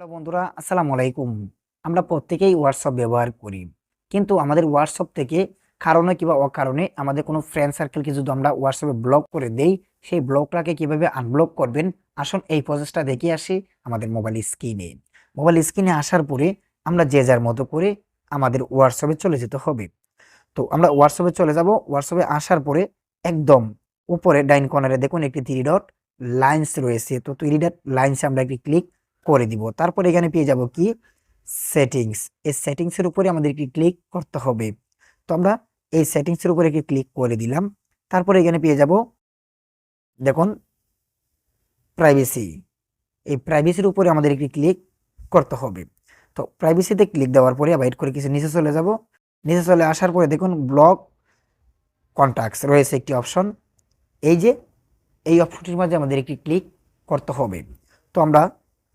Hello বন্ধুরা, আসসালামু আলাইকুম। আমরা প্রত্যেকেই হোয়াটসঅ্যাপ ব্যবহার করি, কিন্তু আমাদের হোয়াটসঅ্যাপ থেকে কারণে কিংবা অকারণে আমাদের কোনো ফ্রেন্ড সার্কেলকে যদি আমরা হোয়াটসঅ্যাপে ব্লক করে দেই, সেই ব্লকটাকে কীভাবে আনব্লক করবেন? আসুন এই প্রসেসটা দেখে আসি আমাদের মোবাইল স্ক্রিনে মোবাইল স্ক্রিনে আসার পরে আমরা যে যার মতো করে আমাদের হোয়াটসঅ্যাপে চলে যেতে হবে। তো আমরা হোয়াটসঅ্যাপে চলে যাব হোয়াটসঅ্যাপে আসার পরে একদম উপরে ডাইন কর্নারে দেখুন একটি থ্রি ডট লাইন্স রয়েছে। তো থ্রি ডট লাইন্সে আমরা একটি ক্লিক করে দিব। তারপর এখানে পেয়ে যাব কি? সেটিংস এই সেটিংসের উপরে আমাদের একটি ক্লিক করতে হবে। তো আমরা এই সেটিংসের উপরে একটি ক্লিক করে দিলাম। তারপরে এখানে পেয়ে যাব, দেখুন প্রাইভেসি এই প্রাইভেসির উপরে আমাদের একটি ক্লিক করতে হবে। তো প্রাইভেসিতে ক্লিক দেওয়ার পরে ওয়েট করে কিছু নিচে চলে যাব। নিচে চলে আসার পরে দেখুন ব্লক কন্ট্যাক্টস রয়েছে একটি অপশন এই যে, এই অপশনটির মাঝে আমাদের একটি ক্লিক করতে হবে। তো আমরা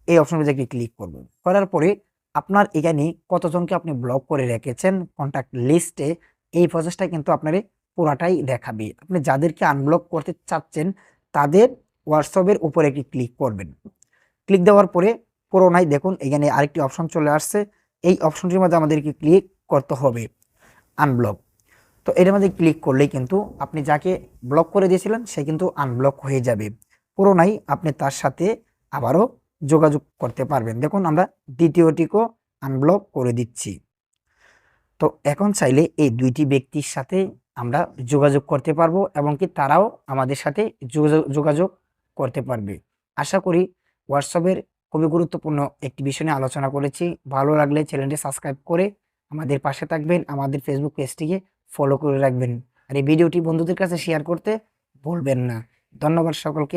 এই অপশনের একটি ক্লিক করব করার পরে আপনার এখানে কতজনকে আপনি ব্লক করে রেখেছেন কন্ট্যাক্ট লিস্টে এই প্রসেসটা কিন্তু আপনার পুরাটাই দেখাবে। আপনি যাদেরকে আনব্লক করতে চাচ্ছেন, তাদের হোয়াটসঅ্যাপের উপরে একটি ক্লিক করবেন। ক্লিক দেওয়ার পরে পুরোনাই দেখুন এখানে আরেকটি অপশন চলে আসছে। এই অপশনটির মধ্যে আমাদেরকে ক্লিক করতে হবে আনব্লক তো এর মধ্যে ক্লিক করলেই কিন্তু আপনি যাকে ব্লক করে দিয়েছিলেন, সে কিন্তু আনব্লক হয়ে যাবে। পুরোনাই আপনি তার সাথে আবারও যোগাযোগ করতে পারবেন। দেখুন, আমরা দ্বিতীয়টিকেও আনব্লক করে দিচ্ছি। তো এখন চাইলে এই দুইটি ব্যক্তির সাথে আমরা যোগাযোগ করতে পারব এবং কি তারাও আমাদের সাথে যোগাযোগ- করতে পারবে। আশা করি হোয়াটসঅ্যাপের খুবই গুরুত্বপূর্ণ একটি বিষয় নিয়ে আলোচনা করেছি। ভালো লাগলে চ্যানেলটি সাবস্ক্রাইব করে আমাদের পাশে থাকবেন, আমাদের ফেসবুক পেজটিকে ফলো করে রাখবেন। আর এই ভিডিওটি বন্ধুদের কাছে শেয়ার করতে ভুলবেন না। ধন্যবাদ সকলকে।